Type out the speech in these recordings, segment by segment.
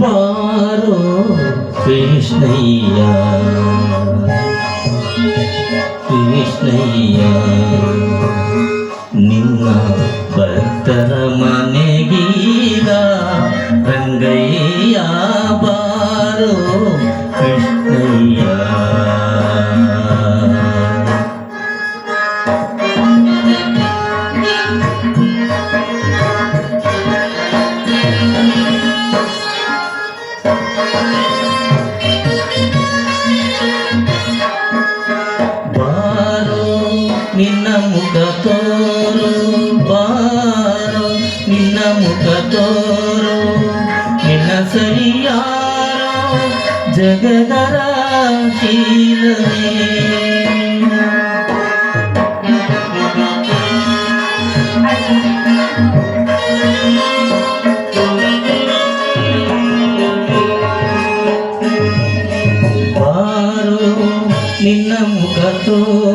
ಬಾರೋ ಕೃಷ್ಣಯ್ಯ ಕೃಷ್ಣಯ್ಯ ನಿನ್ನ ಭಕ್ತರ ಮನೆಗೆ ಮುಖ ತೋರು ಬಾರೋ ನಿನ್ನ ಮುಖ ತೋರು ನಿನ್ನ ಸರಿಯಾರೋ ಜಗದರ ಶೀಲನೇ ಬಾರೋ ನಿನ್ನ ಮುಖ ತೋರು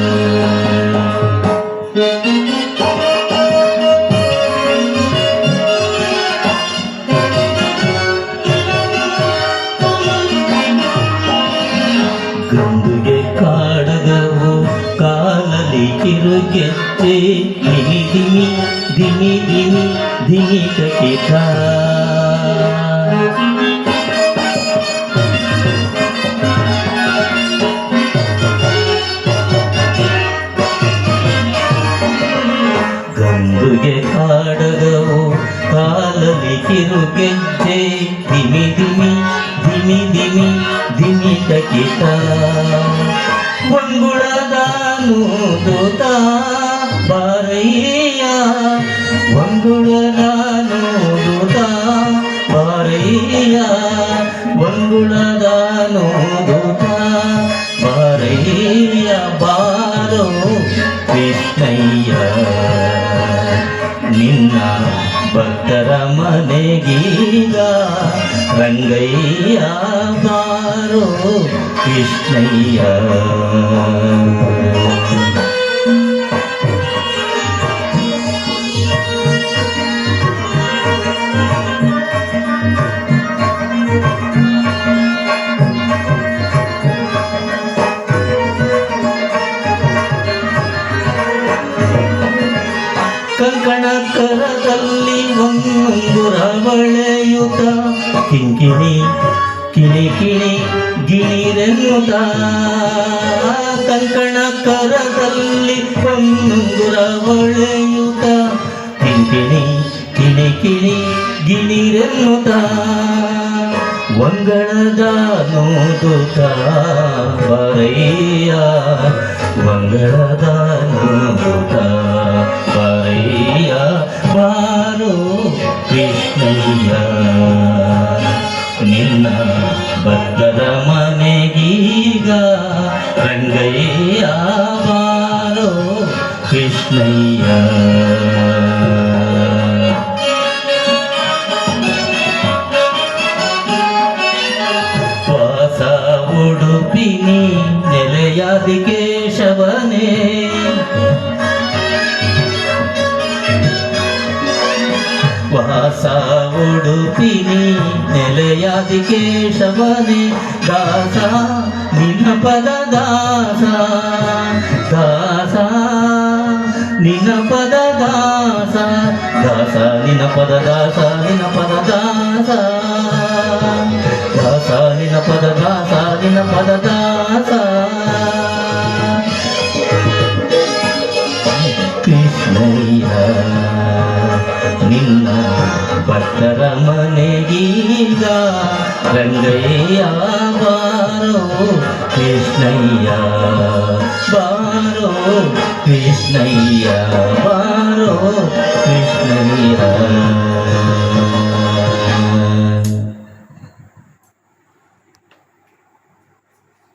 ಕಾಲಲ್ಲಿ ಕಿರುಗೆತ್ತೆ ದಿಮಿ ದಿಮಿ ದಿಮಿ ದಿಮಿ ದಿಮಿ ಕಟಿತ ಗಂದುಗೆ ಕಾಡಗವು ಕಾಲಲ್ಲಿ ಕಿರುಗೆಜ್ಜೆ ದಿಮಿ ದಿಮಿ ದಿಮಿ ದಿಮಿ ದಿಮಿ ಟಕಿಟ ಒಂಗುಳದಾನು ದೂತ ಬಾರಯ್ಯ ಒಂಗುಳದಾನು ದೂತ ಬಾರಯ್ಯ ಒಂಗುಳದಾನು ದೂತ ಬಾರಯ್ಯ ಬಾರೋ ಕೃಷ್ಣಯ್ಯ. ನಿನ್ನ ಭಕ್ತರ ಮನೆಗೀಗ ರಂಗಯ್ಯ ಬಾರೋ ಕೃಷ್ಣಯ್ಯ. ಸಾಗರದಲ್ಲಿ ಒಂದು ರವಳೆಯುತ ಕಿಂಕಿಣಿ ಕಿಣಿ ಕಿಣಿ ಗಿಣಿರೆನ್ನುತ. ಕಂಕಣ ಕರದಲ್ಲಿ ಒಂದು ರವಳೆಯುತ ಕಿಂಕಿಣಿ ಕಿಣಿ ಕಿಣಿ ಗಿಣಿರೆನ್ನುತ. ವಂಗಣದ ನೋದುತ್ತ ಬರೆಯ ವಂಗಣದ కృష్ణయ్య. శ్వాస ఉడుపిని నిలయాది కేశవనే. వాస ఉడుపిని నిలయాది కేశవనే. దాస నిన్న పద దాస. దా ನಿನ್ನ ಪದ ದಾಸ ದಾಸ ನಿನ್ನ ಪದ ದಾಸ ನಿನ್ನ ಪದ ದಾಸ ದಾಸ ನಿನ್ನ ಪದ ದಾಸ ನಿನ್ನ ಪದ ದಾಸ ಕೃಷ್ಣಯ್ಯ ನಿನ್ನ ಭಕ್ತರ ಮನೆಗೀಗ ರಂಗಯ್ಯ బారో కృష్ణయ్య బారో కృష్ణయ్య బారో